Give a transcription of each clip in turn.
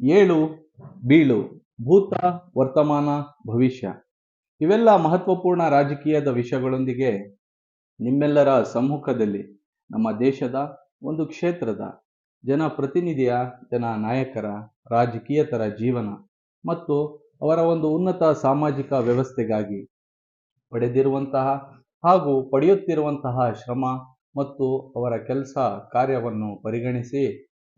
ಏಳು, ಬೀಳು, ಭೂತ, ವರ್ತಮಾನ, ಭವಿಷ್ಯ. ಇವೆಲ್ಲ ಮಹತ್ವಪೂರ್ಣ ರಾಜಕೀಯದ ವಿಷಯಗಳೊಂದಿಗೆ ನಿಮ್ಮೆಲ್ಲರ ಸಮ್ಮುಖದಲ್ಲಿ ನಮ್ಮ ದೇಶದ ಒಂದು ಕ್ಷೇತ್ರದ ಜನಪ್ರತಿನಿಧಿಯ, ಜನ ನಾಯಕರ ರಾಜಕೀಯತರ ಜೀವನ ಮತ್ತು ಅವರ ಒಂದು ಉನ್ನತ ಸಾಮಾಜಿಕ ವ್ಯವಸ್ಥೆಗಾಗಿ ಪಡೆದಿರುವಂತಹ ಹಾಗೂ ಪಡೆಯುತ್ತಿರುವಂತಹ ಶ್ರಮ ಮತ್ತು ಅವರ ಕೆಲಸ ಕಾರ್ಯವನ್ನು ಪರಿಗಣಿಸಿ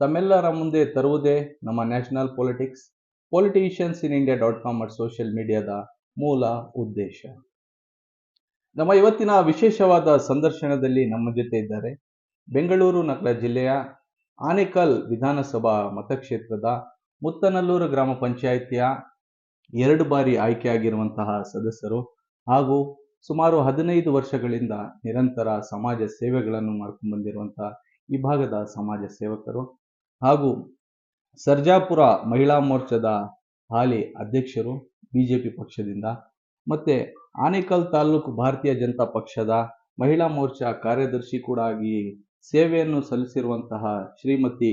ತಮ್ಮೆಲ್ಲರ ಮುಂದೆ ತರುವುದೇ ನಮ್ಮ national politics, politicians in India dot com at social ಮೀಡಿಯಾದ ಮೂಲ ಉದ್ದೇಶ. ನಮ್ಮ ಇವತ್ತಿನ ವಿಶೇಷವಾದ ಸಂದರ್ಶನದಲ್ಲಿ ನಮ್ಮ ಜೊತೆ ಇದ್ದಾರೆ ಬೆಂಗಳೂರು ನಗರ ಜಿಲ್ಲೆಯ ಆನೇಕಲ್ ವಿಧಾನಸಭಾ ಮತಕ್ಷೇತ್ರದ ಮುತ್ತನಲ್ಲೂರು ಗ್ರಾಮ ಪಂಚಾಯಿತಿಯ ಎರಡು ಬಾರಿ ಆಯ್ಕೆಯಾಗಿರುವಂತಹ ಸದಸ್ಯರು ಹಾಗೂ ಸುಮಾರು ಹದಿನೈದು ವರ್ಷಗಳಿಂದ ನಿರಂತರ ಸಮಾಜ ಸೇವೆಗಳನ್ನು ಮಾಡ್ಕೊಂಡು ಬಂದಿರುವಂತಹ ಈ ಭಾಗದ ಸಮಾಜ ಸೇವಕರು ಹಾಗೂ ಸರ್ಜಾಪುರ ಮಹಿಳಾ ಮೋರ್ಚಾದ ಹಾಲಿ ಅಧ್ಯಕ್ಷರು ಬಿಜೆಪಿ ಪಕ್ಷದಿಂದ ಮತ್ತೆ ಆನೇಕಲ್ ತಾಲೂಕು ಭಾರತೀಯ ಜನತಾ ಪಕ್ಷದ ಮಹಿಳಾ ಮೋರ್ಚಾ ಕಾರ್ಯದರ್ಶಿ ಕೂಡ ಆಗಿ ಸೇವೆಯನ್ನು ಸಲ್ಲಿಸಿರುವಂತಹ ಶ್ರೀಮತಿ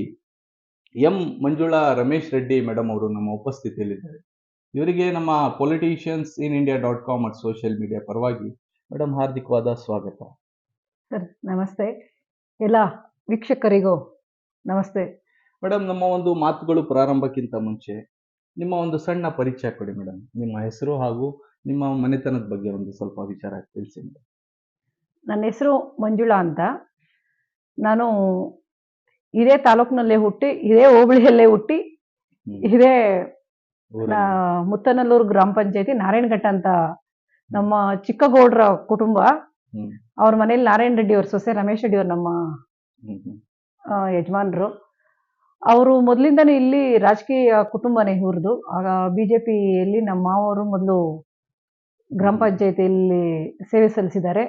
ಎಂ ಮಂಜುಳಾ ರಮೇಶ್ ರೆಡ್ಡಿ ಮೇಡಮ್ ಅವರು ನಮ್ಮ ಉಪಸ್ಥಿತಿಯಲ್ಲಿದ್ದಾರೆ. ಇವರಿಗೆ ನಮ್ಮ politicians in India dot com ಮತ್ತು ಸೋಷಿಯಲ್ ಮೀಡಿಯಾ ಪರವಾಗಿ ಮೇಡಮ್ ಹಾರ್ದಿಕವಾದ ಸ್ವಾಗತ. ಸರ್, ನಮಸ್ತೆ. ಎಲ್ಲ ವೀಕ್ಷಕರಿಗೂ ನಮಸ್ತೆ. ಮೇಡಮ್ ನಮ್ಮ ಒಂದು ಮಾತುಗಳು ಪ್ರಾರಂಭಕ್ಕಿಂತ ಮುಂಚೆ ನಿಮ್ಮ ಒಂದು ಸಣ್ಣ ಪರಿಚಯ ಕೊಡಿ ಮೇಡಮ್. ನಿಮ್ಮ ಹೆಸರು ಹಾಗೂ ನಿಮ್ಮ ಮನೆತನದ ಬಗ್ಗೆ ಒಂದು ಸ್ವಲ್ಪ ವಿಚಾರ ತಿಳಿಸಿ ಮೇಡಮ್. ನನ್ನ ಹೆಸರು ಮಂಜುಳಾ ಅಂತ. ನಾನು ಇದೇ ತಾಲೂಕಿನಲ್ಲೇ ಹುಟ್ಟಿ ಇದೇ ಹೋಬಳಿಯಲ್ಲೇ ಹುಟ್ಟಿ ಇದೇ ಮುತ್ತನಲ್ಲೂರು ಗ್ರಾಮ ಪಂಚಾಯತಿ ನಾರಾಯಣಘಟ್ಟ ಅಂತ ನಮ್ಮ ಚಿಕ್ಕಗೌಡ್ರ ಕುಟುಂಬ. ಅವ್ರ ಮನೇಲಿ ನಾರಾಯಣ ರೆಡ್ಡಿ ಅವ್ರ ಸೊಸೆ ರಮೇಶ್ ರೆಡ್ಡಿ ಅವ್ರು ನಮ್ಮ ಯಜಮಾನ್ರು. ಅವರು ಮೊದಲಿಂದನೇ ಇಲ್ಲಿ ರಾಜಕೀಯ ಕುಟುಂಬನೇ ಇವ್ರದ್ದು ಆಗ ಬಿ ಜೆ ಪಿಯಲ್ಲಿ ನಮ್ಮ ಮಾವರು ಮೊದಲು ಗ್ರಾಮ ಪಂಚಾಯತಿಯಲ್ಲಿ ಸೇವೆ ಸಲ್ಲಿಸಿದ್ದಾರೆ.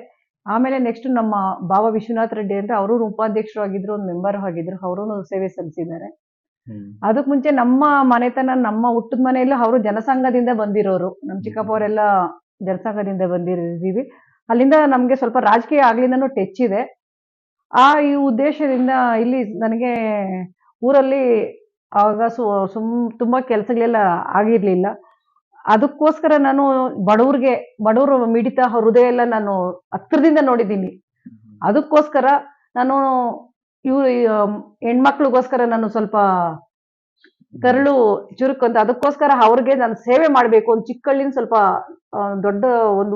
ಆಮೇಲೆ ನೆಕ್ಸ್ಟ್ ನಮ್ಮ ಬಾಬಾ ವಿಶ್ವನಾಥ್ ರೆಡ್ಡಿ ಅಂತ ಅವರು ಉಪಾಧ್ಯಕ್ಷರು ಆಗಿದ್ರು ಒಂದು ಮೆಂಬರ್ ಆಗಿದ್ರು ಅವರು ಸೇವೆ ಸಲ್ಲಿಸಿದ್ದಾರೆ. ಅದಕ್ಕೆ ಮುಂಚೆ ನಮ್ಮ ಮನೆತನ ನಮ್ಮ ಹುಟ್ಟದ ಮನೆಯಲ್ಲೂ ಅವರು ಜನಸಂಘದಿಂದ ಬಂದಿರೋರು. ನಮ್ಮ ಚಿಕ್ಕಪ್ಪವರೆಲ್ಲ ಜನಸಂಘದಿಂದ ಬಂದಿದ್ದೀವಿ ಅಲ್ಲಿಂದ ನಮಗೆ ಸ್ವಲ್ಪ ರಾಜಕೀಯ ಆಗ್ಲಿಂದನೂ ಟಚ್ ಇದೆ ಆ ಈ ಉದ್ದೇಶದಿಂದ ಇಲ್ಲಿ ನನಗೆ ಊರಲ್ಲಿ ಆವಾಗ ಸುಮ್, ತುಂಬ ಕೆಲಸಗಳೆಲ್ಲ ಆಗಿರಲಿಲ್ಲ. ಅದಕ್ಕೋಸ್ಕರ ನಾನು ಬಡವ್ರಿಗೆ, ಬಡವರು ಮಿಡಿತ ಹೃದಯ ಎಲ್ಲ ನಾನು ಹತ್ರದಿಂದ ನೋಡಿದ್ದೀನಿ. ಅದಕ್ಕೋಸ್ಕರ ನಾನು ಇವ್ರು ಹೆಣ್ಮಕ್ಳಿಗೋಸ್ಕರ ನಾನು ಸ್ವಲ್ಪ ಕರಳು ಚುರುಕು ಅಂತ, ಅದಕ್ಕೋಸ್ಕರ ಅವ್ರಿಗೆ ನಾನು ಸೇವೆ ಮಾಡಬೇಕು, ಒಂದು ಚಿಕ್ಕಳ್ಳಿನ ಸ್ವಲ್ಪ ದೊಡ್ಡ ಒಂದು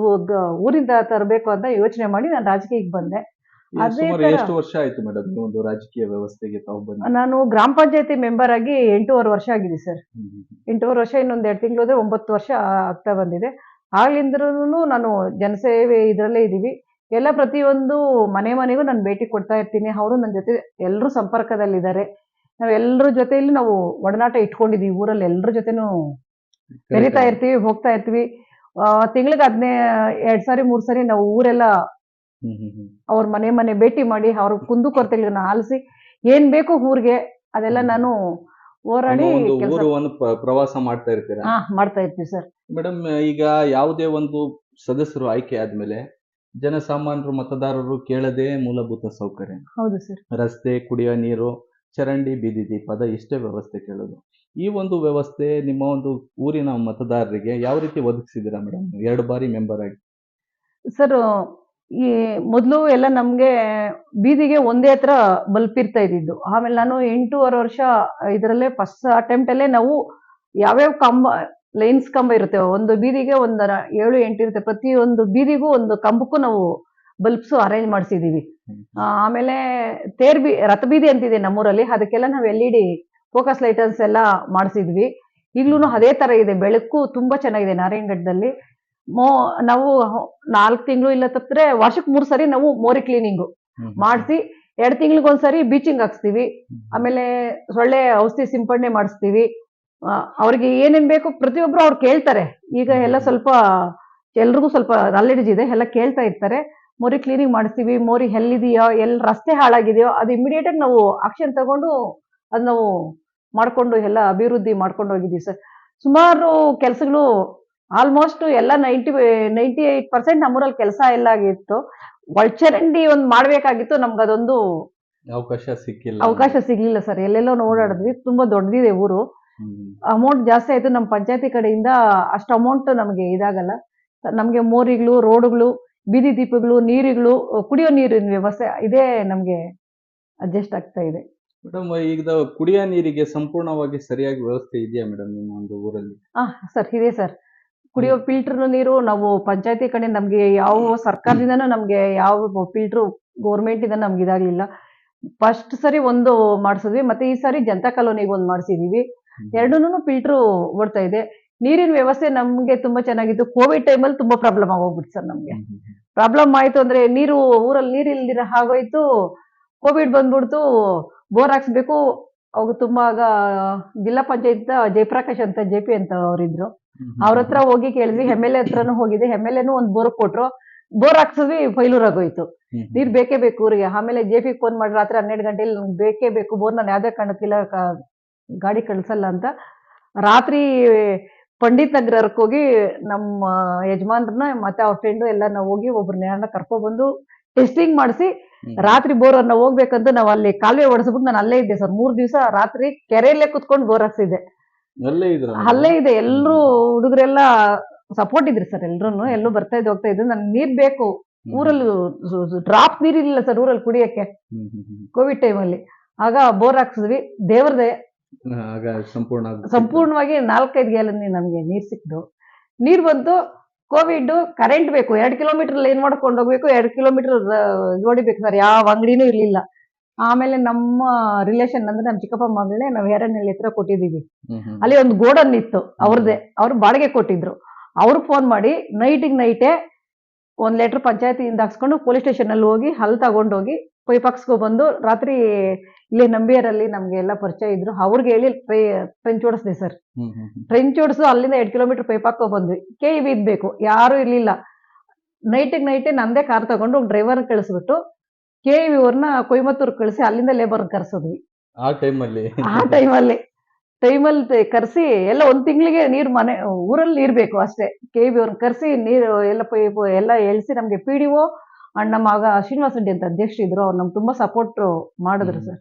ಊರಿಂದ ತರಬೇಕು ಅಂತ ಯೋಚನೆ ಮಾಡಿ ನಾನು ರಾಜಕೀಯಕ್ಕೆ ಬಂದೆ. ಸುಮಾರು ಎಷ್ಟು ವರ್ಷ ಆಯ್ತು ಮೇಡಮ್ ಒಂದು ರಾಜಕೀಯ ವ್ಯವಸ್ಥೆಗೆ ತಾವು ಬಂದು? ನಾನು ಗ್ರಾಮ ಪಂಚಾಯತಿ ಮೆಂಬರ್ ಆಗಿ ಎಂಟೂವರೆ ವರ್ಷ ಆಗಿದೆ ಸರ್. ಎಂಟೂವರೆ ವರ್ಷ ಇನ್ನೊಂದ್ ಎರಡು ತಿಂಗಳು ಹೋದ್ರೆ ಒಂಬತ್ತು ವರ್ಷ ಆಗ್ತಾ ಬಂದಿದೆ. ಆಗ್ಲಿಂದ್ರೂ ನಾನು ಜನಸೇವೆ ಇದರಲ್ಲೇ ಇದ್ದೀವಿ. ಎಲ್ಲ ಪ್ರತಿಯೊಂದು ಮನೆ ಮನೆಗೂ ನಾನು ಭೇಟಿ ಕೊಡ್ತಾ ಇರ್ತೀನಿ. ಅವರು ನನ್ನ ಜೊತೆ ಎಲ್ಲರೂ ಸಂಪರ್ಕದಲ್ಲಿದ್ದಾರೆ. ನಾವೆಲ್ಲರ ಜೊತೆಯಲ್ಲಿ ನಾವು ಒಡನಾಟ ಇಟ್ಕೊಂಡಿದೀವಿ. ಊರಲ್ಲಿ ಎಲ್ಲರ ಜೊತೆನೂ ಬೆರಿತಾ ಇರ್ತೀವಿ ಹೋಗ್ತಾ ಇರ್ತೀವಿ. ತಿಂಗಳಿಗೆ ಹದಿನೈ ಎರಡ್ ಸಾರಿ ಮೂರ್ ಸಾರಿ ನಾವು ಊರೆಲ್ಲ. ಅವ್ರ ಮನೆ ಮನೆ ಭೇಟಿ ಮಾಡಿ ಅವ್ರ ಕುಂದು ಕೊರತೆಗಳನ್ನ ಆಲಿಸಿ ಏನ್ ಬೇಕು ಊರಿಗೆ ಅದೆಲ್ಲ ನಾನು ಹೋರಾಡಿ ಪ್ರವಾಸ ಮಾಡ್ತಾ ಇರ್ತೀರಾ? ಹಾ ಮಾಡ್ತಾ ಇರ್ತೀವಿ ಸರ್. ಮೇಡಮ್ ಈಗ ಯಾವುದೇ ಒಂದು ಸದಸ್ಯರು ಆಯ್ಕೆ ಆದ್ಮೇಲೆ ಜನಸಾಮಾನ್ಯರು ಮತದಾರರು ಕೇಳದೆ ಮೂಲಭೂತ ಸೌಕರ್ಯ. ಹೌದು ಸರ್. ರಸ್ತೆ ಕುಡಿಯೋ ನೀರು ಚರಂಡಿ ಬೀದಿ ದೀಪದ ಇಷ್ಟೇ ವ್ಯವಸ್ಥೆ ಕೇಳೋದು. ಈ ಒಂದು ವ್ಯವಸ್ಥೆ ನಿಮ್ಮ ಒಂದು ಊರಿನ ಮತದಾರರಿಗೆ ಯಾವ ರೀತಿ ಒದಗಿಸಿದ್ದೀರಾ ಮೇಡಮ್? ಎರಡು ಬಾರಿ ಮೆಂಬರ್ ಆಗಿ. ಸರ್ ಈ ಮೊದಲು ಎಲ್ಲ ನಮಗೆ ಬೀದಿಗೆ ಒಂದೇ ಹತ್ರ ಬಲ್ಪ್ ಇರ್ತಾ ಇದ್ದಿದ್ದು. ಆಮೇಲೆ ನಾನು ಎಂಟೂವರೆ ವರ್ಷ ಇದರಲ್ಲೇ ಫಸ್ಟ್ ಅಟೆಂಪ್ಟಲ್ಲೇ ನಾವು ಯಾವ್ಯಾವ ಕಂಬ ಲೈನ್ಸ್ ಕಂಬ ಇರುತ್ತೆ ಒಂದು ಬೀದಿಗೆ ಒಂದರ ಏಳು ಎಂಟು ಇರುತ್ತೆ. ಪ್ರತಿಯೊಂದು ಬೀದಿಗೂ ಒಂದು ಕಂಬಕ್ಕೂ ನಾವು ಬಲ್ಬ್ಸು ಅರೇಂಜ್ ಮಾಡಿಸಿದ್ದೀವಿ. ಆಮೇಲೆ ತೇರ್ ಬಿ ರಥ ಬೀದಿ ಅಂತಿದೆ ನಮ್ಮೂರಲ್ಲಿ. ಅದಕ್ಕೆಲ್ಲ ನಾವು L E D focus lighters ಎಲ್ಲ ಮಾಡಿಸಿದ್ವಿ. ಈಗಲೂ ಅದೇ ತರ ಇದೆ. ಬೆಳಕು ತುಂಬಾ ಚೆನ್ನಾಗಿದೆ ನಾರಾಯಣಗಢದಲ್ಲಿ ಮೋ ನಾವು ನಾಲ್ಕು ತಿಂಗಳು ಇಲ್ಲ ತಪ್ಪಿದ್ರೆ ವರ್ಷಕ್ಕೆ ಮೂರು ಸರಿ ನಾವು ಮೋರಿ ಕ್ಲೀನಿಂಗು ಮಾಡಿಸಿ ಎರಡು ತಿಂಗಳಿಗೊಂದ್ಸರಿ ಬೀಚಿಂಗ್ ಹಾಕ್ಸ್ತೀವಿ. ಆಮೇಲೆ ಸೊಳ್ಳೆ ಔಷಧಿ ಸಿಂಪಡಣೆ ಮಾಡಿಸ್ತೀವಿ. ಅವ್ರಿಗೆ ಏನೇನ್ ಬೇಕು ಪ್ರತಿಯೊಬ್ರು ಅವ್ರು ಕೇಳ್ತಾರೆ. ಈಗ ಎಲ್ಲ ಸ್ವಲ್ಪ ಎಲ್ರಿಗೂ ಸ್ವಲ್ಪ ನಾಲೆಡ್ಜ್ ಇದೆ ಎಲ್ಲ ಕೇಳ್ತಾ ಇರ್ತಾರೆ. ಮೋರಿ ಕ್ಲೀನಿಂಗ್ ಮಾಡಿಸ್ತೀವಿ ಮೋರಿ ಎಲ್ಲಿದೆಯೋ ಎಲ್ಲಿ ರಸ್ತೆ ಹಾಳಾಗಿದೆಯೋ ಅದು ಇಮಿಡಿಯೇಟ್ ಆಗಿ ನಾವು ಆಕ್ಷನ್ ತಗೊಂಡು ಅದು ನಾವು ಮಾಡ್ಕೊಂಡು ಎಲ್ಲ ಅಭಿವೃದ್ಧಿ ಮಾಡ್ಕೊಂಡು ಹೋಗಿದ್ದೀವಿ ಸರ್. ಸುಮಾರು ಕೆಲಸಗಳು ಆಲ್ಮೋಸ್ಟ್ ಎಲ್ಲ ನೈಂಟಿ ನೈಂಟಿ ಏಟ್ ಪರ್ಸೆಂಟ್ ನಮ್ಮೂರಲ್ಲಿ ಕೆಲಸ ಎಲ್ಲ ಆಗಿತ್ತು. ಒಳಚರಂಡಿ ಒಂದು ಮಾಡ್ಬೇಕಾಗಿತ್ತು ನಮ್ಗೆ ಅದೊಂದು ಅವಕಾಶ ಸಿಕ್ಕಿಲ್ಲ. ಅವಕಾಶ ಸಿಗ್ಲಿಲ್ಲ ಸರ್. ಎಲ್ಲೆಲ್ಲೋ ಓಡಾಡಿದ್ವಿ. ತುಂಬಾ ದೊಡ್ಡದಿದೆ ಊರು. ಅಮೌಂಟ್ ಜಾಸ್ತಿ ಆಯ್ತು. ನಮ್ಮ ಪಂಚಾಯತಿ ಕಡೆಯಿಂದ ಅಷ್ಟು ಅಮೌಂಟ್ ನಮಗೆ ಇದಾಗಲ್ಲ. ನಮಗೆ ಮೋರಿಗಳು ರೋಡ್ಗಳು ಬೀದಿ ದೀಪಗಳು ನೀರುಗಳು ಕುಡಿಯೋ ನೀರಿನ ವ್ಯವಸ್ಥೆ ಇದೇ ನಮಗೆ ಅಡ್ಜಸ್ಟ್ ಆಗ್ತಾ ಇದೆ. ಮೇಡಮ್ ಈಗ ಕುಡಿಯೋ ನೀರಿಗೆ ಸಂಪೂರ್ಣವಾಗಿ ಸರಿಯಾಗಿ ವ್ಯವಸ್ಥೆ ಇದೆಯಾ ಮೇಡಮ್ ನಿಮ್ಮ ಒಂದು ಊರಲ್ಲಿ? ಹಾ ಸರ್ ಇದೆ ಸರ್. ಕುಡಿಯೋ ಫಿಲ್ಟರ್ ನೀರು ನಾವು ಪಂಚಾಯತಿ ಕಡೆ ನಮಗೆ ಯಾವ ಸರ್ಕಾರದಿಂದ ನಮಗೆ ಯಾವ ಫಿಲ್ಟರ್ ಗೋರ್ಮೆಂಟ್ ಇಂದ ನಮ್ಗೆ ಇದಾಗ್ಲಿಲ್ಲ. ಫಸ್ಟ್ ಸರಿ ಒಂದು ಮಾಡಿಸಿದ್ವಿ ಮತ್ತೆ ಈ ಸಾರಿ ಜನತಾ ಕಾಲೋನಿಗೆ ಒಂದು ಮಾಡಿಸಿದೀವಿ. ಎರಡೂನು ಫಿಲ್ಟರ್ ಓಡ್ತಾ ಇದೆ. ನೀರಿನ ವ್ಯವಸ್ಥೆ ನಮ್ಗೆ ತುಂಬಾ ಚೆನ್ನಾಗಿತ್ತು. ಕೋವಿಡ್ ಟೈಮಲ್ಲಿ ತುಂಬಾ ಪ್ರಾಬ್ಲಮ್ ಆಗೋಗ್ಬಿಡ್ತು ಸರ್ ನಮ್ಗೆ. ಪ್ರಾಬ್ಲಮ್ ಆಯ್ತು ಅಂದ್ರೆ ನೀರು ಊರಲ್ಲಿ ನೀರು ಇಲ್ದಿರ ಹಾಗೋಯ್ತು ಕೋವಿಡ್ ಬಂದ್ಬಿಡ್ತು ಬೋರ್ ಹಾಕ್ಸ್ಬೇಕು. ಅವಾಗ ತುಂಬಾ ಆಗ ಜಿಲ್ಲಾ ಪಂಚಾಯತ್ ಜಯಪ್ರಕಾಶ್ ಅಂತ ಜೆ ಪಿ ಅಂತ ಅವರಿದ್ರು. ಅವ್ರ ಹತ್ರ ಹೋಗಿ ಕೇಳಿದ್ವಿ ಎಂ ಎಲ್ ಎ ಹತ್ರನೂ ಹೋಗಿದೆ ಎಂ ಎಲ್ ಎನು ಒಂದು ಬೋರ್ ಕೊಟ್ರು ಬೋರ್ ಹಾಕ್ಸಿದ್ವಿ ಫೈಲೂರ್ ಆಗೋಯ್ತು. ನೀರ್ ಬೇಕೇ ಬೇಕು ಊರಿಗೆ. ಆಮೇಲೆ ಜೆ ಪಿ ಫೋನ್ ಮಾಡಿ ರಾತ್ರಿ ಹನ್ನೆರಡು ಗಂಟೆಲಿ ನಂಗೆ ಬೇಕೇ ಬೇಕು ಬೋರ್ ನಾನು ಯಾವ್ದೇ ಕಾರಣಕ್ಕಿಲ್ಲ ಕ- ಗಾಡಿ ಕಳ್ಸಲ್ಲ ಅಂತ. ರಾತ್ರಿ ಪಂಡಿತ್ ನಗರಕ್ಕೆ ಹೋಗಿ ನಮ್ಮ ಯಜಮಾನ್ರನ್ನ ಮತ್ತೆ ಅವ್ರ ಫ್ರೆಂಡು ಎಲ್ಲ ನಾವು ಹೋಗಿ ಒಬ್ರನ್ನ ಯಾರನ್ನ ಕರ್ಕೊಬಂದು ಟೆಸ್ಟಿಂಗ್ ಮಾಡಿಸಿ ರಾತ್ರಿ ಬೋರ್ ಅನ್ನ ಹೋಗ್ಬೇಕಂತ ನಾವು ಅಲ್ಲಿ ಕಾಲುವೆ ಹೊಡೆಸ್ಬಿಟ್ಟು ನಾನು ಅಲ್ಲೇ ಇದ್ದೆ ಸರ್. ಮೂರ್ ದಿವಸ ರಾತ್ರಿ ಕೆರೆಯಲ್ಲೇ ಕುತ್ಕೊಂಡು ಬೋರ್ ಹಾಕ್ಸಿದ್ದೆ. ಅಲ್ಲೇ ಅಲ್ಲೇ ಇದೆ. ಎಲ್ಲರೂ ಹುಡುಗರೆಲ್ಲ ಸಪೋರ್ಟ್ ಇದ್ರಿ ಸರ್ ಎಲ್ರು ಎಲ್ಲೂ ಬರ್ತಾ ಇದ್ದು ಹೋಗ್ತಾ ಇದ್ರು. ನನ್ಗೆ ನೀರ್ ಬೇಕು. ಊರಲ್ಲಿ ಡ್ರಾಪ್ ನೀರಿಲ್ಲ ಸರ್ ಊರಲ್ಲಿ ಕುಡಿಯಕ್ಕೆ. ಕೋವಿಡ್ ಟೈಮಲ್ಲಿ ಆಗ ಬೋರ್ ಹಾಕ್ಸಿದ್ವಿ. ದೇವ್ರದೇ ಸಂಪೂರ್ಣ ಸಂಪೂರ್ಣವಾಗಿ ನಾಲ್ಕೈದು ಗ್ಯಾಲನಿ ನಮ್ಗೆ ನೀರ್ ಸಿಕ್ತು. ನೀರ್ ಬಂತು. ಕೋವಿಡ್ ಕರೆಂಟ್ ಬೇಕು. ಎರಡ್ ಕಿಲೋಮೀಟರ್ ಲೈನ್ ಮಾಡ್ಕೊಂಡು ಹೋಗ್ಬೇಕು? ಎರಡ್ ಕಿಲೋಮೀಟರ್ ಹೊಡಿಬೇಕು ಸರ್ ಯಾವ ಅಂಗಡಿನೂ ಇರ್ಲಿಲ್ಲ. ಆಮೇಲೆ ನಮ್ಮ ರಿಲೇಶನ್ ಅಂದ್ರೆ ನಮ್ಮ ಚಿಕ್ಕಪ್ಪ ಮಗಳೇ ನಾವು ಹೇರನಹಳ್ಳಿ ಹತ್ರ ಹ್ಮ್. ಅಲ್ಲಿ ಒಂದು ಗೋಡನ್ ಇತ್ತು ಅವ್ರದ್ದೇ ಅವ್ರು ಬಾಡಿಗೆ ಕೊಟ್ಟಿದ್ರು. ಅವ್ರು ಫೋನ್ ಮಾಡಿ ನೈಟಿಗೆ ನೈಟೇ ಒಂದ್ ಲೆಟರ್ ಪಂಚಾಯತಿಯಿಂದ ಹಾಕ್ಸ್ಕೊಂಡು ಪೊಲೀಸ್ ಸ್ಟೇಷನ್ ಅಲ್ಲಿ ಹೋಗಿ ಹಲ್ ತಗೊಂಡೋಗಿ ಪೈಪ್ ಹಾಕ್ಸ್ಕೊ ಬಂದು ರಾತ್ರಿ ಇಲ್ಲಿ ನಂಬಿಯರಲ್ಲಿ ನಮ್ಗೆ ಎಲ್ಲ ಪರಿಚಯ ಇದ್ರು. ಅವ್ರಿಗೆ ಹೇಳಿ ಟ್ರೆಂಚ್ ಓಡಿಸ್ದೆ ಸರ್. ಟ್ರೆಂಚ್ ಓಡಿಸು ಅಲ್ಲಿಂದ ಎರಡು ಕಿಲೋಮೀಟರ್ ಪೈಪ್ ಹಾಕೋ ಬಂದ್ವಿ. ಕೆ ಇ ಇದ್ಬೇಕು ಯಾರು ಇರ್ಲಿಲ್ಲ. ನೈಟಿಗೆ ನೈಟೇ ನಂದೇ ಕಾರ್ ತಗೊಂಡು ಡ್ರೈವರ್ ಕಳಿಸ್ಬಿಟ್ಟು ಕೆ ಇವ್ರನ್ನ ಕೊಯ್ಮತ್ತೂರ್ ಕೊಯಮತ್ತೂರ್ ಕಳಿಸಿ ಅಲ್ಲಿಂದ ಲೇಬರ್ ಕರ್ಸಿದ್ವಿ. ಆ ಟೈಮಲ್ಲಿ ಆ ಟೈಮಲ್ಲಿ ಟೈಮಲ್ಲಿ ಕರ್ಸಿ ಎಲ್ಲ ಒಂದ್ ತಿಂಗಳಿಗೆ ನೀರ್ ಮನೆ ಊರಲ್ಲಿ ನೀರ್ ಬೇಕು ಅಷ್ಟೇ. ಕೆ ಬಿ ಅವ್ರನ್ನ ಕರ್ಸಿ ನೀರು ಎಲ್ಲ ಪೈಪ್ ಎಲ್ಲ ಎಳ್ಸಿ ನಮ್ಗೆ ಪಿ ಡಿ ಒ ಅಂಡ್ ನಮ್ಮ ಆಗ ಶ್ರೀನಿವಾಸ ರೆಡ್ಡಿ ಅಂತ ಅಧ್ಯಕ್ಷ ಇದ್ರು ಅವ್ರು ನಮ್ಗೆ ತುಂಬಾ ಸಪೋರ್ಟ್ ಮಾಡಿದ್ರು ಸರ್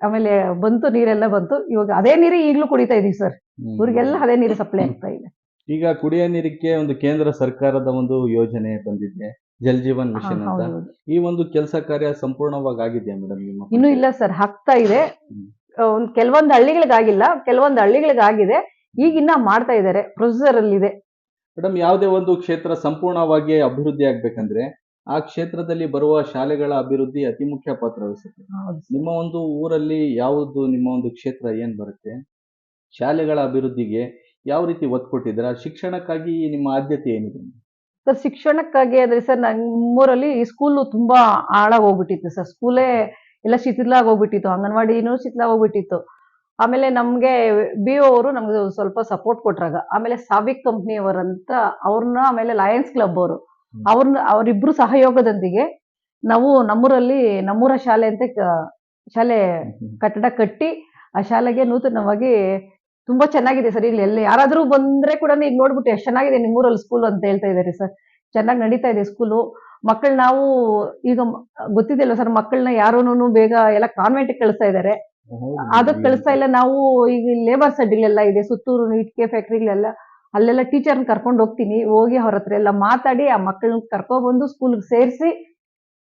ಆಮೇಲೆ ಬಂತು ನೀರೆಲ್ಲ ಬಂತು. ಇವಾಗ ಅದೇ ನೀರು ಈಗಲೂ ಕುಡಿತಾ ಇದೀವಿ ಸರ್ ಊರಿಗೆಲ್ಲ ಅದೇ ನೀರು ಸಪ್ಲೈ ಆಗ್ತಾ ಇದೆ. ಈಗ ಕುಡಿಯೋ ನೀರಿಗೆ ಒಂದು ಕೇಂದ್ರ ಸರ್ಕಾರದ ಒಂದು ಯೋಜನೆ ಬಂದಿದೆ. ಜಲ್ ಜೀವನ್ ಮಿಷನ್ ಅಂತ. ಈ ಒಂದು ಕೆಲಸ ಕಾರ್ಯ ಸಂಪೂರ್ಣವಾಗಿ ಆಗಿದೆಯಾ ಮೇಡಮ್ ನಿಮ್ಮ ಇನ್ನೂ ಇಲ್ಲ ಸರ್ ಆಗ್ತಾ ಇದೆ. ಒಂದ್ ಕೆಲವೊಂದು ಹಳ್ಳಿಗಳಿಗಾಗಿಲ್ಲ ಕೆಲವೊಂದು ಹಳ್ಳಿಗಳಿಗಾಗಿದೆ. ಈಗ ಇನ್ನ ಮಾಡ್ತಾ ಇದ್ದಾರೆ ಪ್ರೊಸೆಸರ್ ಅಲ್ಲಿ ಇದೆ. ಮೇಡಮ್ ಯಾವುದೇ ಒಂದು ಕ್ಷೇತ್ರ ಸಂಪೂರ್ಣವಾಗಿ ಅಭಿವೃದ್ಧಿ ಆಗ್ಬೇಕಂದ್ರೆ ಆ ಕ್ಷೇತ್ರದಲ್ಲಿ ಬರುವ ಶಾಲೆಗಳ ಅಭಿವೃದ್ಧಿ ಅತಿ ಮುಖ್ಯ ಪಾತ್ರ ವಹಿಸುತ್ತೆ. ನಿಮ್ಮ ಒಂದು ಊರಲ್ಲಿ ಯಾವುದು ನಿಮ್ಮ ಒಂದು ಕ್ಷೇತ್ರ ಏನ್ ಬರುತ್ತೆ? ಶಾಲೆಗಳ ಅಭಿವೃದ್ಧಿಗೆ ಯಾವ ರೀತಿ ಒತ್ತು ಕೊಟ್ಟಿದ್ದೀರಾ? ಶಿಕ್ಷಣಕ್ಕಾಗಿ ನಿಮ್ಮ ಆದ್ಯತೆ ಏನಿದೆ? ಸರ್ ಶಿಕ್ಷಣಕ್ಕಾಗಿ ಆದರೆ ಸರ್ ನಮ್ಮೂರಲ್ಲಿ ಸ್ಕೂಲು ತುಂಬಾ ಹಾಳಾಗಿ ಹೋಗ್ಬಿಟ್ಟಿತ್ತು ಸರ್. ಸ್ಕೂಲೇ ಎಲ್ಲ ಶಿಥಿಲಾಗಿ ಹೋಗ್ಬಿಟ್ಟಿತ್ತು ಅಂಗನವಾಡಿನೂ ಶಿಥಿಲಾಗಿ ಹೋಗ್ಬಿಟ್ಟಿತ್ತು ಆಮೇಲೆ ನಮ್ಗೆ ಬಿ ಅವರು ನಮ್ಗೆ ಸ್ವಲ್ಪ ಸಪೋರ್ಟ್ ಕೊಟ್ರಾಗ. ಆಮೇಲೆ ಸಾವಿಕ್ ಕಂಪ್ನಿಯವರಂತ ಅವ್ರನ್ನ ಆಮೇಲೆ ಲಯನ್ಸ್ ಕ್ಲಬ್ ಅವರು. ಅವ್ರನ್ನ ಅವರಿಬ್ರು ಸಹಯೋಗದೊಂದಿಗೆ ನಾವು ನಮ್ಮೂರಲ್ಲಿ ನಮ್ಮೂರ ಶಾಲೆ ಅಂತ ಶಾಲೆ ಕಟ್ಟಡ ಕಟ್ಟಿ ಆ ಶಾಲೆಗೆ ನೂತನವಾಗಿ ತುಂಬಾ ಚೆನ್ನಾಗಿದೆ ಸರ್ ಇಲ್ಲಿ ಎಲ್ಲಿ ಯಾರಾದ್ರೂ ಬಂದ್ರೆ ಕೂಡ ಈಗ ನೋಡ್ಬಿಟ್ಟು ಎಷ್ಟು ಚೆನ್ನಾಗಿದೆ ನಿಮ್ಮೂರಲ್ಲಿ ಸ್ಕೂಲ್ ಅಂತ ಹೇಳ್ತಾ ಇದ್ದಾರೆ ಸರ್. ಚೆನ್ನಾಗಿ ನಡೀತಾ ಇದೆ ಸ್ಕೂಲು ಮಕ್ಕಳು ನಾವು ಈಗ ಗೊತ್ತಿದೆ ಗೊತ್ತಿದೆಯಲ್ಲ ಸರ್ ಮಕ್ಕಳನ್ನ ಯಾರೂನು ಬೇಗ ಎಲ್ಲ ಕಾನ್ವೆಂಟ್ ಕಳಿಸ್ತಾ ಇದ್ದಾರೆ ಅದಕ್ಕೆ ಕಳಿಸ್ತಾ ಇಲ್ಲ ನಾವು ಈಗ ಲೇಬರ್ ಅಡ್ಡಿಲೆಲ್ಲ ಇದೆ ಸುತ್ತೂರು ಇಟ್ಕೆ ಫ್ಯಾಕ್ಟ್ರಿಗಳೆಲ್ಲ ಅಲ್ಲೆಲ್ಲ ಟೀಚರ್ನ ಕರ್ಕೊಂಡು ಹೋಗ್ತೀನಿ ಹೋಗಿ ಅವ್ರ ಹತ್ರ ಎಲ್ಲ ಮಾತಾಡಿ ಆ ಮಕ್ಕಳನ್ನ ಕರ್ಕೊಬಂದು ಸ್ಕೂಲ್ಗೆ ಸೇರಿಸಿ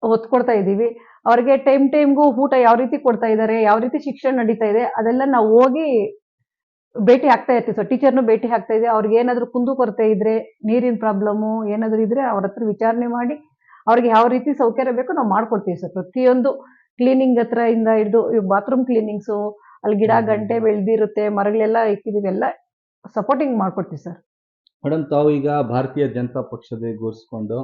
ಒತ್ತು ಕೊಡ್ತಾ ಇದ್ದೀವಿ. ಅವ್ರಿಗೆ ಟೈಮ್ ಟೈಮ್ಗೂ ಊಟ ಯಾವ ರೀತಿ ಕೊಡ್ತಾ ಇದ್ದಾರೆ ಯಾವ ರೀತಿ ಶಿಕ್ಷಣ ನಡೀತಾ ಇದೆ ಅದೆಲ್ಲ ನಾವು ಹೋಗಿ ಭೇಟಿ ಆಗ್ತಾ ಇರ್ತೀವಿ. ಸೊ ಟೀಚರ್ನು ಭೇಟಿ ಆಗ್ತಾ ಇದೆ. ಅವ್ರಿಗೆ ಏನಾದರೂ ಕುಂದು ಕೊರತೆ ಇದ್ರೆ ನೀರಿನ ಪ್ರಾಬ್ಲಮ್ಮು ಏನಾದರೂ ಇದ್ರೆ ಅವ್ರ ಹತ್ರ ವಿಚಾರಣೆ ಮಾಡಿ ಅವ್ರಿಗೆ ಯಾವ ರೀತಿ ಸೌಕರ್ಯ ಬೇಕೋ ನಾವು ಮಾಡ್ಕೊಡ್ತೀವಿ ಸರ್ ಪ್ರತಿಯೊಂದು ಕ್ಲೀನಿಂಗ್ ಹತ್ರ ಇಂದ ಹಿಡಿದು ಬಾತ್ರೂಮ್ ಕ್ಲೀನಿಂಗ್ಸು ಅಲ್ಲಿ ಗಿಡ ಗಂಟೆ ಬೆಳೆದಿರುತ್ತೆ ಮರಗಳೆಲ್ಲ ಇಕ್ಕಿದೀವಿ ಎಲ್ಲ ಸಪೋರ್ಟಿಂಗ್ ಮಾಡ್ಕೊಡ್ತೀವಿ ಸರ್ ಮೇಡಮ್ ತಾವು ಈಗ ಭಾರತೀಯ ಜನತಾ ಪಕ್ಷದ ಘೋಷಿಸಿಕೊಂಡು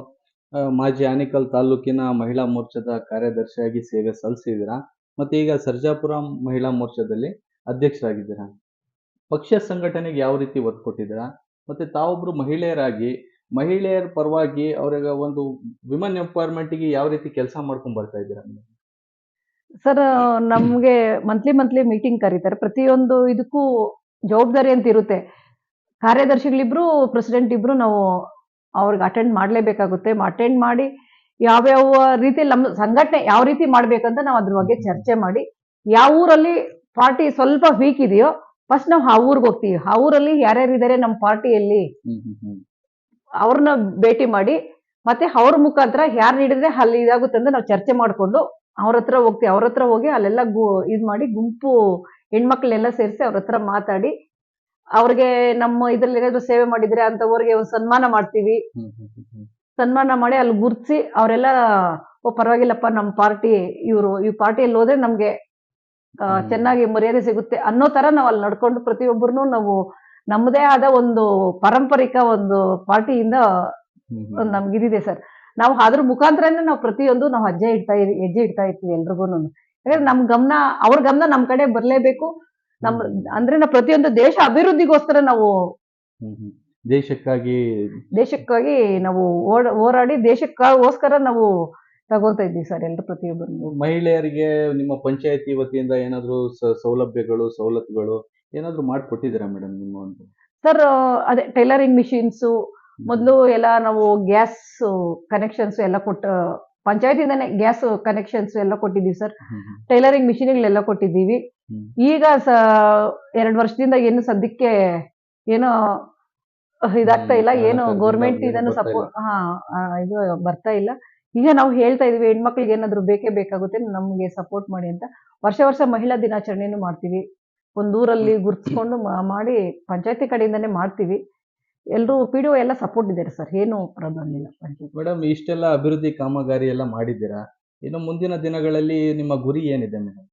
ಮಾಜಿ ಆನೇಕಲ್ ತಾಲೂಕಿನ ಮಹಿಳಾ ಮೋರ್ಚಾದ ಕಾರ್ಯದರ್ಶಿಯಾಗಿ ಸೇವೆ ಸಲ್ಲಿಸಿದ್ದೀರಾ? ಮತ್ತೆ ಈಗ ಸರ್ಜಾಪುರ ಮಹಿಳಾ ಮೋರ್ಚಾದಲ್ಲಿ ಅಧ್ಯಕ್ಷರಾಗಿದ್ದೀರಾ? ಪಕ್ಷ ಸಂಘಟನೆಗೆ ಯಾವ ರೀತಿ ಒತ್ತು ಕೊಟ್ಟಿದ್ದೀರಾ? ಮತ್ತೆ ತಾವೊಬ್ಬರು ಮಹಿಳೆಯರಾಗಿ, ಮಹಿಳೆಯರ ಪರವಾಗಿ ಅವರಿಗೆ ಒಂದು ವಿಮನ್ ಎಂಪವರ್ಮೆಂಟ್ಗೆ ಯಾವ ರೀತಿ ಕೆಲಸ ಮಾಡ್ಕೊಂಡು ಬರ್ತಾ ಇದ್ದೀರಾ ಸರ್, ನಮಗೆ ಮಂತ್ಲಿ ಮಂತ್ಲಿ ಮೀಟಿಂಗ್ ಕರೀತಾರೆ. ಪ್ರತಿಯೊಂದು ಇದಕ್ಕೂ ಜವಾಬ್ದಾರಿ ಅಂತ ಇರುತ್ತೆ. ಕಾರ್ಯದರ್ಶಿಗಳಿಬ್ರು, ಪ್ರೆಸಿಡೆಂಟ್ ಇಬ್ರು ನಾವು ಅವ್ರಿಗೆ ಅಟೆಂಡ್ ಮಾಡಲೇಬೇಕಾಗುತ್ತೆ. ಅಟೆಂಡ್ ಮಾಡಿ ಯಾವ್ಯಾವ ರೀತಿ ನಮ್ಮ ಸಂಘಟನೆ ಯಾವ ರೀತಿ ಮಾಡ್ಬೇಕಂತ ನಾವು ಅದ್ರ ಬಗ್ಗೆ ಚರ್ಚೆ ಮಾಡಿ, ಯಾವ ಊರಲ್ಲಿ ಪಾರ್ಟಿ ಸ್ವಲ್ಪ ವೀಕ್ ಇದೆಯೋ ಫಸ್ಟ್ ನಾವು ಆ ಊರಿಗೆ ಹೋಗ್ತೀವಿ. ಆ ಊರಲ್ಲಿ ಯಾರ್ಯಾರು ಇದ್ದಾರೆ ನಮ್ಮ ಪಾರ್ಟಿಯಲ್ಲಿ ಅವ್ರನ್ನ ಭೇಟಿ ಮಾಡಿ ಮತ್ತೆ ಅವ್ರ ಮುಖಾಂತರ ಯಾರು ನೀಡಿದ್ರೆ ಅಲ್ಲಿ ಇದಾಗುತ್ತೆ ಅಂತ ನಾವು ಚರ್ಚೆ ಮಾಡ್ಕೊಂಡು ಅವ್ರ ಹತ್ರ ಹೋಗ್ತೀವಿ. ಅವ್ರ ಹತ್ರ ಹೋಗಿ ಅಲ್ಲೆಲ್ಲ ಗು ಇದು ಮಾಡಿ ಗುಂಪು ಹೆಣ್ಮಕ್ಳನ್ನೆಲ್ಲ ಸೇರಿಸಿ ಅವ್ರ ಹತ್ರ ಮಾತಾಡಿ ಅವ್ರಿಗೆ ನಮ್ಮ ಇದ್ರಲ್ಲಿ ಏನಾದ್ರು ಸೇವೆ ಮಾಡಿದ್ರೆ ಅಂತವ್ರಿಗೆ ಒಂದು ಸನ್ಮಾನ ಮಾಡ್ತೀವಿ. ಸನ್ಮಾನ ಮಾಡಿ ಅಲ್ಲಿ ಗುರ್ಸಿ ಅವರೆಲ್ಲ ಓ ಪರವಾಗಿಲ್ಲಪ್ಪ ನಮ್ಮ ಪಾರ್ಟಿ ಇವರು ಈ ಪಾರ್ಟಿಯಲ್ಲಿ ಹೋದ್ರೆ ನಮ್ಗೆ. ಚೆನ್ನಾಗಿ ಮರ್ಯಾದೆ ಸಿಗುತ್ತೆ ಅನ್ನೋ ತರ ನಾವು ಅಲ್ಲಿ ನಡ್ಕೊಂಡು ಪ್ರತಿಯೊಬ್ಬರನ್ನು ನಾವು ನಮ್ಮದೇ ಆದ ಒಂದು ಪಾರಂಪರಿಕ ಒಂದು ಪಾರ್ಟಿಯಿಂದ ಹ್ಮ್ ಹ್ಮ್. ನಮ್ಗೆ ಇದಿದೆ ಸರ್. ನಾವು ಅದ್ರ ಮುಖಾಂತರನೇ ನಾವು ಪ್ರತಿಯೊಂದು ನಾವು ಹೆಜ್ಜೆ ಇಡ್ತಾ ಇರ್ ಹೆಜ್ಜೆ ಇಡ್ತಾ ಇರ್ತೀವಿ ಎಲ್ರಿಗೂ ಯಾಕಂದ್ರೆ ನಮ್ ಗಮನ ಅವ್ರ ಗಮನ ನಮ್ ಕಡೆ ಬರ್ಲೇಬೇಕು. ನಮ್ ಅಂದ್ರೆ ನಾವು ಪ್ರತಿಯೊಂದು ದೇಶ ಅಭಿವೃದ್ಧಿಗೋಸ್ಕರ ನಾವು. ದೇಶಕ್ಕಾಗಿ ದೇಶಕ್ಕಾಗಿ ನಾವು ಓಡ ಹೋರಾಡಿ ದೇಶಕ್ಕೋಸ್ಕರ ನಾವು ತಗೋತಾ ಇದ್ದೀವಿ ಸರ್ ಎಲ್ಲರೂ ಪ್ರತಿಯೊಬ್ಬರು ಮಹಿಳೆಯರಿಗೆ ನಿಮ್ಮ ಪಂಚಾಯತಿ ವತಿಯಿಂದ ಏನಾದ್ರು ಸೌಲಭ್ಯಗಳು ಸವಲತ್ತುಗಳು ಏನಾದ್ರು ಮಾಡಿಕೊಟ್ಟಿದ್ದೀರಾ ಮೇಡಮ್ ನಿಮ್ಮ ಒಂದು? ಸರ್ ಅದೇ ಟೈಲರಿಂಗ್ ಮಿಷಿನ್ಸು ಮೊದಲು ಎಲ್ಲ ನಾವು ಗ್ಯಾಸ್ ಕನೆಕ್ಷನ್ಸ್ ಎಲ್ಲ ಕೊಟ್ಟ ಪಂಚಾಯತಿಂದಾನೆ ಗ್ಯಾಸ್ ಕನೆಕ್ಷನ್ಸ್ ಎಲ್ಲ ಕೊಟ್ಟಿದ್ದೀವಿ ಸರ್. ಟೈಲರಿಂಗ್ ಮಿಷಿನ್ಗಳೆಲ್ಲ ಕೊಟ್ಟಿದ್ದೀವಿ. ಈಗ ಸ ಎರಡು ವರ್ಷದಿಂದ ಏನು ಸದ್ಯಕ್ಕೆ ಏನೋ ಇದಾಗ್ತಾ ಇಲ್ಲ ಏನು ಗೌರ್ಮೆಂಟ್ ಇದನ್ನು ಸಪೋರ್ಟ್ ಹಾ ಇದು ಬರ್ತಾ ಇಲ್ಲ. ಈಗ ನಾವು ಹೇಳ್ತಾ ಇದೀವಿ ಹೆಣ್ಮಕ್ಳಿಗೆ ಏನಾದ್ರು ಬೇಕೇ ಬೇಕಾಗುತ್ತೆ ನಮ್ಗೆ ಸಪೋರ್ಟ್ ಮಾಡಿ ಅಂತ. ವರ್ಷ ವರ್ಷ ಮಹಿಳಾ ದಿನಾಚರಣೆಯನ್ನು ಮಾಡ್ತೀವಿ. ಒಂದೂರಲ್ಲಿ ಗುರ್ತಿಸ್ಕೊಂಡು ಮಾಡಿ ಪಂಚಾಯತಿ ಕಡೆಯಿಂದಾನೇ ಮಾಡ್ತೀವಿ. ಎಲ್ಲರೂ ಪಿ ಡಿ ಎಲ್ಲ ಸಪೋರ್ಟ್ ಇದ್ದಾರೆ ಸರ್ ಏನು ಪ್ರಾಬ್ಲಮ್ ಇಲ್ಲ ಪಂಚಾಯತ್. ಮೇಡಮ್ ಇಷ್ಟೆಲ್ಲ ಅಭಿವೃದ್ಧಿ ಕಾಮಗಾರಿ ಎಲ್ಲ ಮಾಡಿದ್ದೀರಾ? ಇನ್ನು ಮುಂದಿನ ದಿನಗಳಲ್ಲಿ ನಿಮ್ಮ ಗುರಿ ಏನಿದೆ ಮೇಡಮ್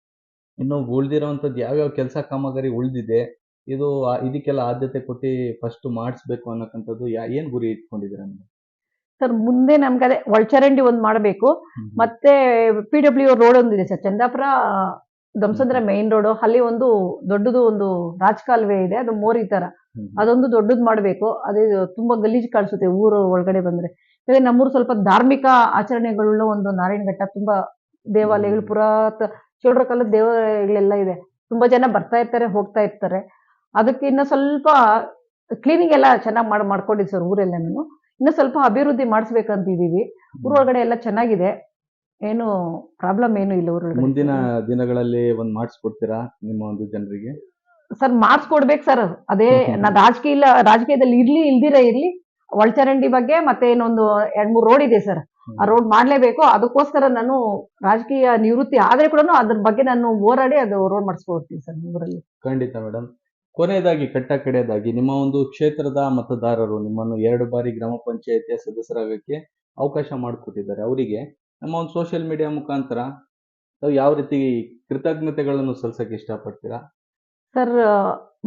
ಇನ್ನು ಉಳ್ದಿರೋಂಥದ್ದು ಯಾವ್ಯಾವ ಕೆಲಸ ಕಾಮಗಾರಿ ಉಳಿದಿದೆ ಇದು ಆ- ಇದಕ್ಕೆಲ್ಲ ಆದ್ಯತೆ ಕೊಟ್ಟು ಫಸ್ಟ್ ಮಾಡಿಸ್ಬೇಕು ಅನ್ನೋಕ್ಕಂಥದ್ದು ಯಾ ಏನು ಗುರಿ ಇಟ್ಕೊಂಡಿದ್ದೀರಾ ಮೇಡಮ್ ಸರ್ ಮುಂದೆ ನಮ್ಗೆ ಅದೇ ಒಳಚರಂಡಿ ಒಂದು ಮಾಡಬೇಕು. ಮತ್ತೆ ಪಿ ಡಬ್ಲ್ಯೂ ರೋಡ್ ಒಂದಿದೆ sir Chandapura Dhamsandra main road ಅಲ್ಲಿ ಒಂದು ದೊಡ್ಡದು ಒಂದು ರಾಜಕಾಲುವೆ ಇದೆ ಅದು ಮೋರಿ ತರ. ಅದೊಂದು ದೊಡ್ಡದು ಮಾಡಬೇಕು. ಅದೇ ತುಂಬಾ ಗಲೀಜು ಕಾಣಿಸುತ್ತೆ ಊರು ಒಳಗಡೆ ಬಂದ್ರೆ. ಈಗ ನಮ್ಮೂರು ಸ್ವಲ್ಪ ಧಾರ್ಮಿಕ ಆಚರಣೆಗಳುಳ್ಳ ಒಂದು ನಾರಾಯಣಘಟ್ಟ ತುಂಬಾ ದೇವಾಲಯಗಳು. ಪುರಾತ ಚೋಳರ ಕಾಲದ ದೇವಾಲಯಗಳೆಲ್ಲ ಇದೆ. ತುಂಬಾ ಜನ ಬರ್ತಾ ಇರ್ತಾರೆ ಹೋಗ್ತಾ ಇರ್ತಾರೆ. ಅದಕ್ಕೆ ಇನ್ನ ಸ್ವಲ್ಪ ಕ್ಲೀನಿಂಗ್ ಎಲ್ಲ ಚೆನ್ನಾಗಿ ಮಾಡಿ ಸರ್ ಸರ್ ಊರೆಲ್ಲನೂ ಇನ್ನು ಸ್ವಲ್ಪ ಅಭಿವೃದ್ಧಿ ಮಾಡಿಸ್ಬೇಕಂತಿದ್ದೀವಿ. ಊರೊಳಗಡೆ ಎಲ್ಲ ಚೆನ್ನಾಗಿದೆ. ಏನು ಪ್ರಾಬ್ಲಮ್ ಏನು ಇಲ್ಲ ಊರೊಳಗಡೆ. ಮುಂದಿನ ದಿನಗಳಲ್ಲಿ ಒಂದು ಮಾಡಿಸ್ಕೊಡ್ತೀರಾ ನಿಮ್ಮ ಒಂದು ಜನರಿಗೆ? ಸರ್ ಮಾಡಿಸ್ಕೊಡ್ಬೇಕು ಸರ್. ಅದೇ. ನಾ ರಾಜಕೀಯ ಇಲ್ಲ ರಾಜಕೀಯದಲ್ಲಿ ಇರ್ಲಿ ಇಲ್ದಿರ ಇರ್ಲಿ. ಒಳಚರಂಡಿ ಬಗ್ಗೆ ಮತ್ತೆ ಇನ್ನೊಂದು ಎರಡ್ ಮೂರ್ ರೋಡ್ ಇದೆ ಸರ್. ಆ ರೋಡ್ ಮಾಡ್ಲೇಬೇಕು. ಅದಕ್ಕೋಸ್ಕರ ನಾನು ರಾಜಕೀಯ ನಿವೃತ್ತಿ ಆದ್ರೆ ಕೂಡ ಅದ್ರ ಬಗ್ಗೆ ನಾನು ಹೋರಾಡಿ ಅದು ರೋಡ್ ಮಾಡಿಸ್ಕೊಡ್ತೀನಿ ಸರ್ ಊರಲ್ಲಿ ಖಂಡಿತ ಮೇಡಮ್ ಕೊನೆಯದಾಗಿ ಕಟ್ಟ ಕಡೆಯದಾಗಿ ನಿಮ್ಮ ಒಂದು ಕ್ಷೇತ್ರದ ಮತದಾರರು ನಿಮ್ಮನ್ನು ಎರಡು ಬಾರಿ ಗ್ರಾಮ ಪಂಚಾಯತಿಯ ಸದಸ್ಯರಾಗಕ್ಕೆ ಅವಕಾಶ ಮಾಡಿಕೊಟ್ಟಿದ್ದಾರೆ. ಅವರಿಗೆ ನಮ್ಮ ಒಂದು ಸೋಷಿಯಲ್ ಮೀಡಿಯಾ ಮುಖಾಂತರ ತಾವು ಯಾವ ರೀತಿ ಕೃತಜ್ಞತೆಗಳನ್ನು ಸಲ್ಲಿಸಕ್ಕೆ ಇಷ್ಟಪಡ್ತೀರಾ? ಸರ್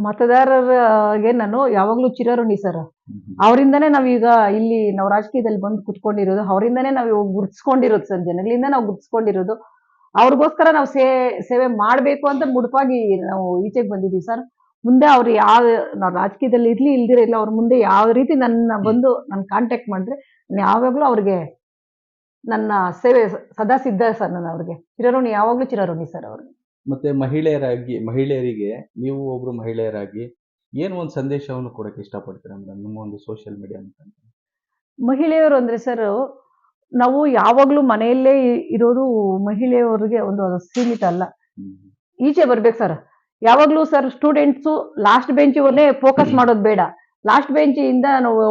ಮತದಾರರಿಗೆ ನಾನು ಯಾವಾಗ್ಲೂ ಚಿರಋಣಿ ಸರ್ ಅವರಿಂದನೇ ನಾವೀಗ ಇಲ್ಲಿ ನಾವು ರಾಜಕೀಯದಲ್ಲಿ ಬಂದು ಕುತ್ಕೊಂಡಿರೋದು ಅವರಿಂದನೇ ನಾವು ಇವಾಗ ಗುರ್ತಿಸ್ಕೊಂಡಿರೋದು ಸರ್ ಜನಗಳಿಂದ ನಾವು ಗುರ್ತಿಸ್ಕೊಂಡಿರೋದು. ಅವ್ರಿಗೋಸ್ಕರ ನಾವು ಸೇ ಸೇವೆ ಮಾಡಬೇಕು ಅಂತ ಮುಡುಪಾಗಿ ನಾವು ಈಚೆಗೆ ಬಂದಿದ್ದೀವಿ ಸರ್ ಮುಂದೆ ಅವ್ರು ಯಾವ ನಾವು ರಾಜಕೀಯದಲ್ಲಿ ಇರ್ಲಿ ಇಲ್ದಿರ ಇಲ್ಲ ಅವ್ರ ಮುಂದೆ ಯಾವ ರೀತಿ ನನ್ನ ಬಂದು ನನ್ನ ಕಾಂಟ್ಯಾಕ್ಟ್ ಮಾಡಿದ್ರೆ ನಾನು ಯಾವಾಗಲೂ ಅವ್ರಿಗೆ ನನ್ನ ಸೇವೆ ಸದಾ ಸಿದ್ಧ ಸರ್ ನಾನು ಅವ್ರಿಗೆ. ಚಿರಋಣಿ ಯಾವಾಗಲೂ ಚಿರಋಣಿ ಸರ್ ಅವ್ರಿಗೆ ಮತ್ತೆ ಮಹಿಳೆಯರಾಗಿ ಮಹಿಳೆಯರಿಗೆ ನೀವು ಒಬ್ರು ಮಹಿಳೆಯರಾಗಿ ಏನು ಒಂದು ಸಂದೇಶವನ್ನು ಕೊಡಕ್ಕೆ ಇಷ್ಟಪಡ್ತೀರಾ ಮೇಡಮ್ ನಿಮ್ಮ ಒಂದು ಸೋಷಿಯಲ್ ಮೀಡಿಯಾ ಮುಖಾಂತರ. ಮಹಿಳೆಯರು ಅಂದ್ರೆ ಸರ್ ನಾವು ಯಾವಾಗ್ಲೂ ಮನೆಯಲ್ಲೇ ಇರೋದು ಮಹಿಳೆಯವರಿಗೆ ಒಂದು ಅದು ಸೀಮಿತ ಅಲ್ಲ. ಈಚೆ ಬರ್ಬೇಕು ಸರ್. ಯಾವಾಗ್ಲೂ ಸರ್ ಸ್ಟೂಡೆಂಟ್ಸು ಲಾಸ್ಟ್ ಬೆಂಚಿವನ್ನೇ ಫೋಕಸ್ ಮಾಡೋದು ಬೇಡ. ಲಾಸ್ಟ್ ಬೆಂಚಿಂದ ನಾವು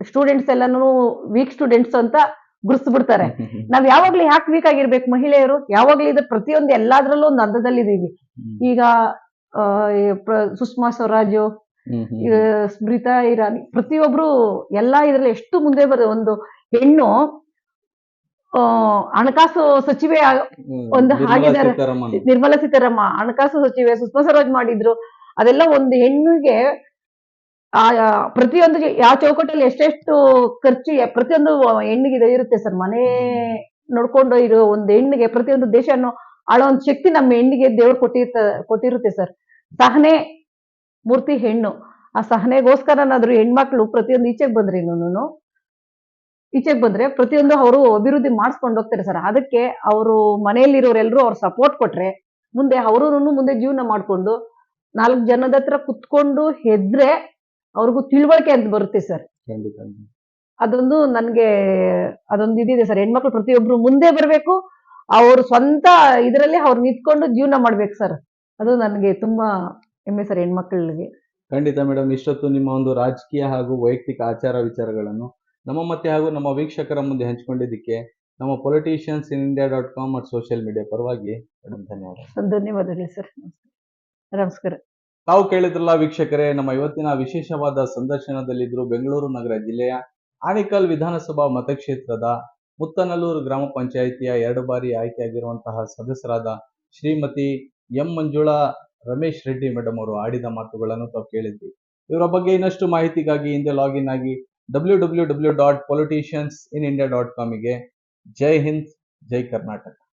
ಸ್ಟೂಡೆಂಟ್ಸ್ ಎಲ್ಲಾನು ವೀಕ್ ಸ್ಟೂಡೆಂಟ್ಸ್ ಅಂತ ಗುರುಸ್ಬಿಡ್ತಾರೆ. ನಾವ್ ಯಾವಾಗ್ಲೂ ಯಾಕೆ ವೀಕ್ ಆಗಿರ್ಬೇಕು ಮಹಿಳೆಯರು? ಯಾವಾಗ್ಲೂ ಇದು ಪ್ರತಿಯೊಂದು ಎಲ್ಲಾದ್ರಲ್ಲೂ ಒಂದು ಹಂತದಲ್ಲಿ ಇದೀವಿ ಈಗ ಸುಷ್ಮಾ ಸ್ವರಾಜ್ ಸ್ಮೃತಾ ಇರಾನಿ ಪ್ರತಿಯೊಬ್ರು ಎಲ್ಲಾ ಇದ್ರಲ್ಲಿ ಎಷ್ಟು ಮುಂದೆ ಬರೋದು ಒಂದು ಹೆಣ್ಣು ಹಣಕಾಸು ಸಚಿವೆ. ಒಂದು ನಿರ್ಮಲಾ. ಸೀತಾರಾಮನ್. ನಿರ್ಮಲಾ ಸೀತಾರಾಮ ಹಣಕಾಸು ಸಚಿವೆ ಸುಷ್ಮಾ ಸ್ವರಾಜ್ ಮಾಡಿದ್ರು ಅದೆಲ್ಲ ಒಂದು ಹೆಣ್ಣಿಗೆ ಆ ಪ್ರತಿಯೊಂದು ಯಾವ ಚೌಕಟ್ಟಲ್ಲಿ ಎಷ್ಟೆಷ್ಟು ಖರ್ಚು ಪ್ರತಿಯೊಂದು ಹೆಣ್ಣಿಗೆ ಇದು ಇರುತ್ತೆ ಸರ್ ಮನೆ ನೋಡ್ಕೊಂಡು ಇರೋ ಒಂದು ಹೆಣ್ಣಿಗೆ ಪ್ರತಿಯೊಂದು ದೇಶನೂ ಆಳೋ ಒಂದು ಶಕ್ತಿ ನಮ್ಮ ಹೆಣ್ಣಿಗೆ ದೇವ್ರು ಕೊಟ್ಟಿರ್ತ ಕೊಟ್ಟಿರುತ್ತೆ ಸರ್ ಸಹನೆ ಮೂರ್ತಿ ಹೆಣ್ಣು ಆ ಸಹನೆಗೋಸ್ಕರನಾದ್ರೂ ಹೆಣ್ಮಕ್ಳು ಪ್ರತಿಯೊಂದು ಈಚೆಗೆ ಬಂದ್ರಿ ಇನ್ನೂನು ಈಚೆಗೆ ಬಂದ್ರೆ ಪ್ರತಿಯೊಂದು ಅವರು ಅಭಿವೃದ್ಧಿ ಮಾಡಿಸ್ಕೊಂಡು ಹೋಗ್ತಾರೆ ಸರ್ ಅದಕ್ಕೆ ಅವರು ಮನೆಯಲ್ಲಿರೋರೆಲ್ಲರೂ ಅವ್ರ ಸಪೋರ್ಟ್ ಕೊಟ್ರೆ ಮುಂದೆ ಅವರು ಮುಂದೆ ಜೀವನ ಮಾಡ್ಕೊಂಡು ನಾಲ್ಕು ಜನದ ಹತ್ರ ಕುತ್ಕೊಂಡು ಹೆದ್ರೆ ಅವ್ರಿಗೂ ತಿಳುವಳಿಕೆ ಅಂತ ಬರುತ್ತೆ ಸರ್ ಅದೊಂದು ನನ್ಗೆ ಅದೊಂದು ಇದಿದೆ ಸರ್ ಹೆಣ್ಮಕ್ಳು ಪ್ರತಿಯೊಬ್ರು ಮುಂದೆ ಬರಬೇಕು ಅವ್ರ ಸ್ವಂತ ಇದರಲ್ಲಿ ಅವ್ರು ನಿಂತ್ಕೊಂಡು ಜೀವನ ಮಾಡ್ಬೇಕು ಸರ್ ಅದು ನನಗೆ ತುಂಬಾ ಹೆಮ್ಮೆ ಸರ್ ಹೆಣ್ಮಕ್ಳಿಗೆ. ಖಂಡಿತ ಮೇಡಮ್ ಇಷ್ಟೊತ್ತು ನಿಮ್ಮ ಒಂದು ರಾಜಕೀಯ ಹಾಗೂ ವೈಯಕ್ತಿಕ ಆಚಾರ ವಿಚಾರಗಳನ್ನು ನಮ್ಮ ಮತ್ತೆ ಹಾಗೂ ನಮ್ಮ ವೀಕ್ಷಕರ ಮುಂದೆ ಹಂಚಿಕೊಂಡಿದ್ದಕ್ಕೆ ನಮ್ಮ politicians in India dot com ಮತ್ತು ಸೋಷಿಯಲ್ ಮೀಡಿಯಾ ಪರವಾಗಿ ಮೇಡಮ್ ಧನ್ಯವಾದ. ಧನ್ಯವಾದಗಳು ಸರ್. ನಮಸ್ಕಾರ. ತಾವು ಕೇಳಿದ್ರಲ್ಲ ವೀಕ್ಷಕರೇ ನಮ್ಮ ಇವತ್ತಿನ ವಿಶೇಷವಾದ ಸಂದರ್ಶನದಲ್ಲಿದ್ದರು ಬೆಂಗಳೂರು ನಗರ ಜಿಲ್ಲೆಯ ಆಣಿಕಲ್ ವಿಧಾನಸಭಾ ಮತಕ್ಷೇತ್ರದ ಮುತ್ತನಲ್ಲೂರು ಗ್ರಾಮ ಪಂಚಾಯಿತಿಯ ಎರಡು ಬಾರಿ ಆಯ್ಕೆಯಾಗಿರುವಂತಹ ಸದಸ್ಯರಾದ ಶ್ರೀಮತಿ ಎಂ ಮಂಜುಳಾ ರಮೇಶ್ ರೆಡ್ಡಿ ಮೇಡಮ್ ಅವರು ಆಡಿದ ಮಾತುಗಳನ್ನು ತಾವು ಕೇಳಿದ್ವಿ. ಇವರ ಬಗ್ಗೆ ಇನ್ನಷ್ಟು ಮಾಹಿತಿಗಾಗಿ ಹಿಂದೆ ಲಾಗಿನ್ ಆಗಿ W W W dot politicians in India dot ಕಾಮಿಗೆ Jai Hind Jai Karnataka.